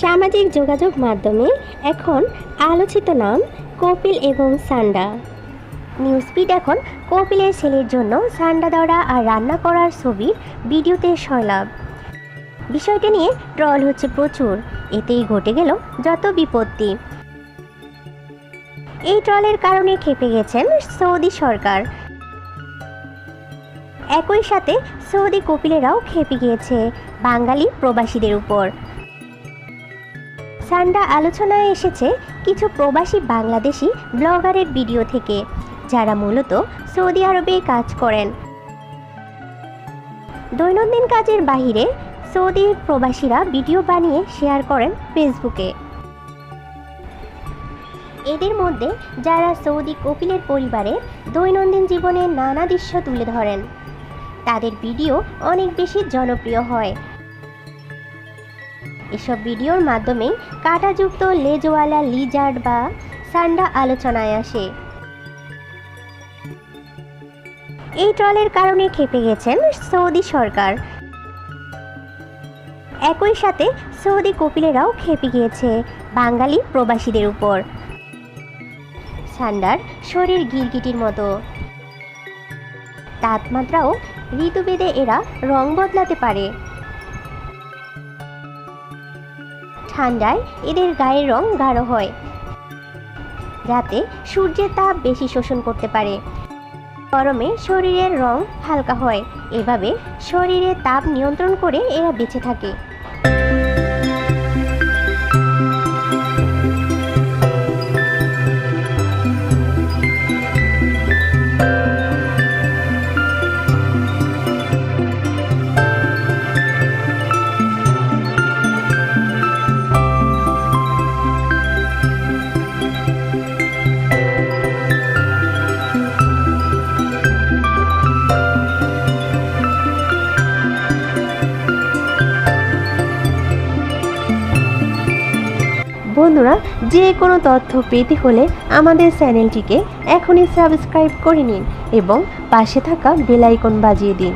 সামাজিক যোগাযোগ মাধ্যমে এখন আলোচিত নাম কপিল এবং সান্ডা। নিউজপিড এখন কপিলের ছেলের জন্য সান্ডা দৌড়া আর রান্না করার ছবি, ভিডিওতে সয়লাভ বিষয়টি নিয়ে ট্রল হচ্ছে প্রচুর, এতেই ঘটে গেল যত বিপত্তি। এই ট্রলের কারণে খেপে গেছেন সৌদি সরকার। একই সাথে সৌদি কপিলেরাও খেপে গিয়েছে বাঙালি প্রবাসীদের উপর। সান্ডা আলোচনায় এসেছে কিছু প্রবাসী বাংলাদেশি ব্লগারের ভিডিও থেকে, যারা মূলত সৌদি আরবে কাজ করেন। দৈনন্দিন কাজের বাহিরে সৌদি প্রবাসীরা ভিডিও বানিয়ে শেয়ার করেন ফেসবুকে। এদের মধ্যে যারা সৌদি কপিলের পরিবারের দৈনন্দিন জীবনের নানা দৃশ্য তুলে ধরেন, তাদের ভিডিও অনেক বেশি জনপ্রিয় হয়। এসব ভিডিওর মাধ্যমে কাঁটাযুক্ত, লেজওয়ালা লিজার্ড বা সান্ডা আলোচনায় আসে। এই ট্রলের কারণে খেপে গেছেন সৌদি সরকার। একই সাথে সৌদি কপিলেরাও খেপে গিয়েছে বাঙালি প্রবাসীদের উপর। সান্ডার শরীর গিরগিটির মতো। তাপমাত্রাও ঋতুভেদে এরা রং বদলাতে পারে। ঠান্ডায় এদের গায়ের রং গাঢ় হয়, যাতে সূর্যের তাপ বেশি শোষণ করতে পারে। গরমে শরীরের রং হালকা হয়, এভাবে শরীরে তাপ নিয়ন্ত্রণ করে এরা বেঁচে থাকে। বন্ধুরা, যে কোনো তথ্য পেতে হলে আমাদের চ্যানেলটিকে এখনই সাবস্ক্রাইব করে নিন এবং পাশে থাকা বেলাইকন বাজিয়ে দিন।